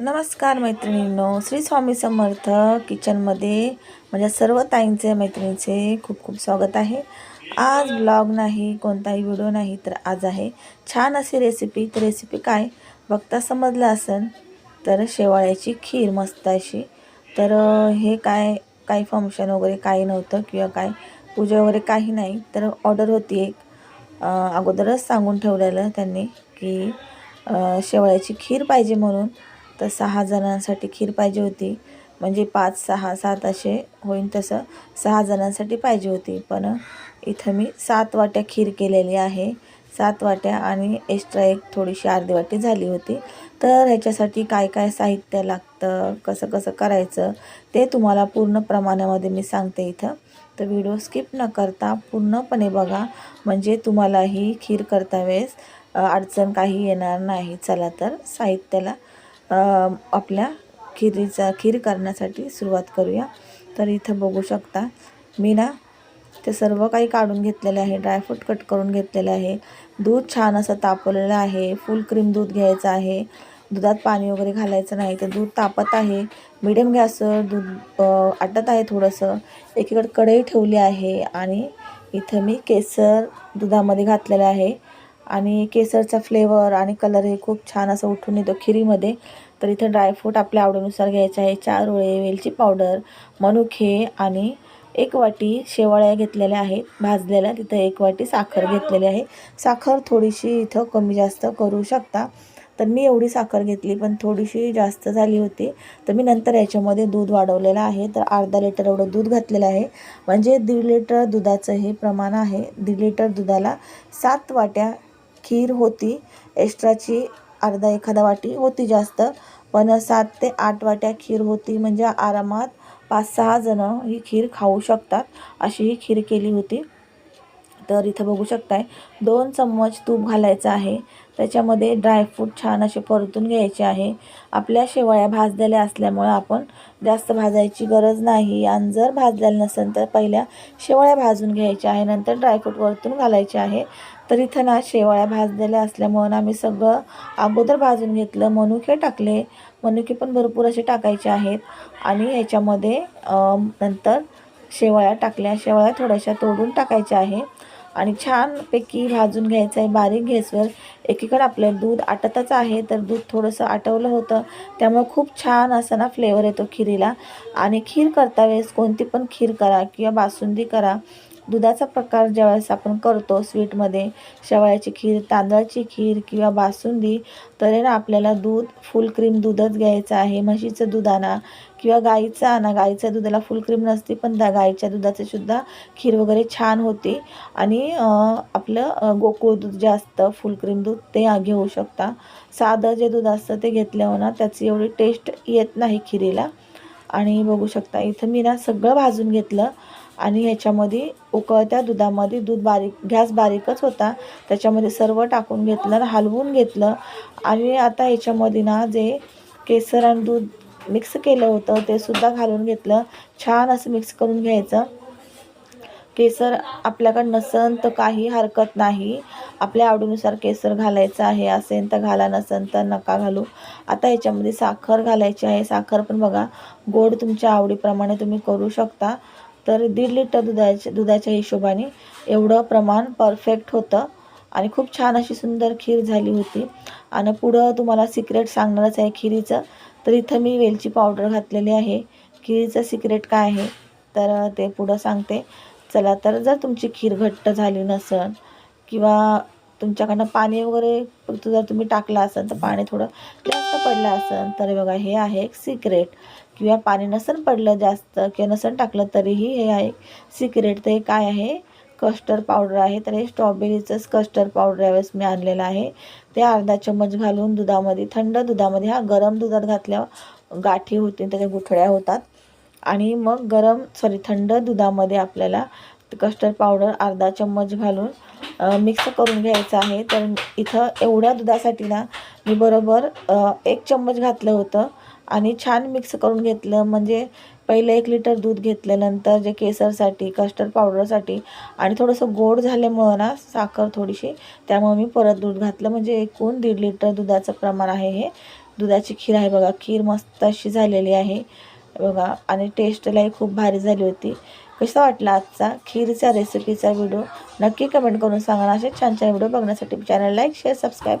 नमस्कार मैत्रिणींनो श्री स्वामी समर्थ किचनमध्ये माझ्या सर्व ताईंचे मैत्रिणीचे खूप खूप स्वागत आहे. आज ब्लॉग नाही कोणताही व्हिडिओ नाही तर आज आहे छान अशी रेसिपी तर रेसिपी काय? बघता समजलं असेल तर शेवाळ्याची खीर मस्त अशी. तर हे काय काही फंक्शन वगैरे काही नव्हतं किंवा काय पूजा वगैरे काही नाही तर ऑर्डर होती एक. अगोदरच सांगून ठेवलेलं त्यांनी की शेवाळ्याची खीर पाहिजे म्हणून. तर सहा जणांसाठी खीर पाहिजे होती. म्हणजे पाच सहा सात असे होईन तसं सहा जणांसाठी पाहिजे होती. पण इथं मी सात वाट्या खीर केलेली आहे. सात वाट्या आणि एक्स्ट्रा एक थोडीशी अर्धी वाटी झाली होती. तर ह्याच्यासाठी काय काय साहित्य लागतं? कसं कसं करायचं? ते तुम्हाला पूर्ण प्रमाणामध्ये मी सांगते इथं. तर व्हिडिओ स्किप न करता पूर्णपणे बघा. म्हणजे तुम्हाला ही खीर करता वेळेस अडचण काही येणार नाही. चला तर साहित्याला आपल्या खिरीचा खीर करण्यासाठी सुरुवात करूया. तर इथं बघू शकता मी ना ते सर्व काही काढून घेतलेले आहे. ड्रायफ्रूट कट करून घेतलेले आहे. दूध छान असं तापवलेलं आहे. फुल क्रीम दूध घ्यायचं आहे. दुधात पाणी वगैरे घालायचं नाही. तर दूध तापत आहे. मिडियम गॅसवर दूध आटत आहे थोडंसं. एकीकडे कढई ठेवली आहे आणि इथं मी केसर दुधामध्ये घातलेलं आहे. आणि केसरचा फ्लेवर आणि कलर हे खूप छान असं उठून येतो खिरीमध्ये. तर इथं ड्रायफ्रूट आपल्या आवडीनुसार घ्यायचे आहे. चार ओळे वेलची पावडर मनुखे आणि एक वाटी शेवाळ्या घेतलेल्या आहेत. भाजलेल्या तिथं एक वाटी साखर घेतलेली आहे. साखर थोडीशी इथं कमी जास्त करू शकता. तर मी एवढी साखर घेतली पण थोडीशी जास्त झाली होती. तर मी नंतर याच्यामध्ये दूध वाढवलेलं आहे. तर अर्धा लिटर एवढं दूध घातलेलं आहे. म्हणजे दीड लिटर दुधाचं हे प्रमाण आहे. दीड लिटर दुधाला सात वाट्या खीर होती. एक्स्ट्राची अर्धा एखादा वाटी होती जास्त पण सात ते आठ वाट्या खीर होती म्हणजे आरामात पाच सहा जणं ही खीर खाऊ शकतात अशी ही खीर केली होती. तर इथं बघू शकताय दोन चम्मच तूप घालायचं आहे. त्याच्यामध्ये ड्रायफ्रूट छान असे परतून घ्यायचे आहे. आपल्या शेवाळ्या भाजलेल्या असल्यामुळे आपण जास्त भाजायची गरज नाही. आणि जर भाजलेलं नसेल तर पहिल्या शेवाळ्या भाजून घ्यायच्या आहे. नंतर ड्रायफ्रूट वरतून घालायचे आहे. तर इथं ना शेवाळ्या भाजलेल्या असल्यामुळं आम्ही सगळं अगोदर भाजून घेतलं मनुके टाकले. मनुके पण भरपूर असे टाकायचे आहेत. आणि याच्यामध्ये नंतर शेवाळ्या टाकल्या. शेवाळ्या थोड्याशा तोडून टाकायच्या आहे. आणि छानपैकी भाजून घ्यायचं आहे. बारीक गॅसवर एकीकडे आपलं दूध आटतच आहे. तर दूध थोडंसं आटवलं होतं. त्यामुळे खूप छान असं ना फ्लेवर येतो खिरीला. आणि खीर करता वेळेस कोणती पण खीर करा किंवा बासुंदी करा. दुधाचा प्रकार ज्यावेळेस आपण करतो स्वीटमध्ये शेवयाची खीर तांदळाची खीर किंवा बासुंदी तर ना आपल्याला दूध फुल क्रीम दूधच घ्यायचं आहे. म्हशीचं दूध आणा किंवा गाईचं आणा. गाईच्या दुधाला फुल क्रीम नसते पण त्या गाईच्या दुधाचे सुद्धा खीर वगैरे छान होते. आणि आपलं गोकुळ दूध जे असतं फुल क्रीम दूध ते घेऊ शकता. साधं जे दूध असतं ते घेतल्यावर ना त्याची एवढी टेस्ट येत नाही खिरीला. आणि बघू शकता इथं मी ना सगळं भाजून घेतलं. आणि ह्याच्यामध्ये उकळत्या दुधामध्ये दूध बारीक गॅस बारीकच होता. त्याच्यामध्ये सर्व टाकून घेतलं आणि हलवून घेतलं. आणि आता ह्याच्यामध्ये ना जे केसर आणि दूध मिक्स केलं होतं ते सुद्धा घालून घेतलं. छान असं मिक्स करून घ्यायचं. केसर आपल्याकडं नसन तर काही हरकत नाही. आपल्या आवडीनुसार केसर घालायचं आहे असेल तर घाला नसेल तर नका घालू. आता याच्यामध्ये साखर घालायची आहे. साखर पण बघा गोड तुमच्या आवडीप्रमाणे तुम्ही करू शकता. तर दीड लिटर दुधाच्या दुधाच्या हिशोबाने एवढं प्रमाण परफेक्ट होतं. आणि खूप छान अशी सुंदर खीर झाली होती. आणि पुढं तुम्हाला सिक्रेट सांगणारच आहे खिरीचं. तर इथं मी वेलची पावडर घातलेली आहे. खिरीचं सिक्रेट काय आहे? तर ते पुढं सांगते. चला तर जर तुमची खीर घट्ट झाली नसेल किंवा तुमच्याकडनं पाणी वगैरे जर तुम्ही टाकलं असेल तर पाणी थोडं जास्त पडलं असेल तर बघा हे आहे एक सिक्रेट किंवा पाणी नसेल पडलं जास्त किंवा नसेल टाकलं तरीही हे आहे सिक्रेट तर हे काय आहे? कस्टर्ड पावडर आहे. तर हे स्ट्रॉबेरीचंच कस्टर्ड पावडर यावेळेस मी आणलेलं आहे. ते अर्धा चम्मच घालून दुधामध्ये थंड दुधामध्ये हा गरम दुधात घातल्यावर गाठी होती त्याच्या गुठळ्या होतात. आणि मग गरम सॉरी थंड दुधामध्ये आपल्याला कस्टर्ड पावडर अर्धा चम्मच घालून मिक्स करून घ्यायचं आहे. तर इथं एवढ्या दुधासाठी ना मी बरोबर एक चम्मच घातलं होतं आणि छान मिक्स करून घेतलं. म्हणजे पहिलं एक लिटर दूध घेतलं नंतर जे केसरसाठी कस्टर्ड पावडरसाठी आणि थोडंसं गोड झाल्यामुळं ना साखर थोडीशी त्यामुळे मी परत दूध घातलं. म्हणजे एकूण दीड लिटर दुधाचं प्रमाण आहे हे. दुधाची खीर आहे बघा खीर मस्त अशी झालेली आहे. बघा आणि टेस्टलाही खूप भारी झाली होती. कसा वाटला आजचा खीरचा रेसिपीचा व्हिडिओ नक्की कमेंट करून सांगा असे छान छान व्हिडिओ बघण्यासाठी चॅनल लाईक शेअर सबस्क्राईब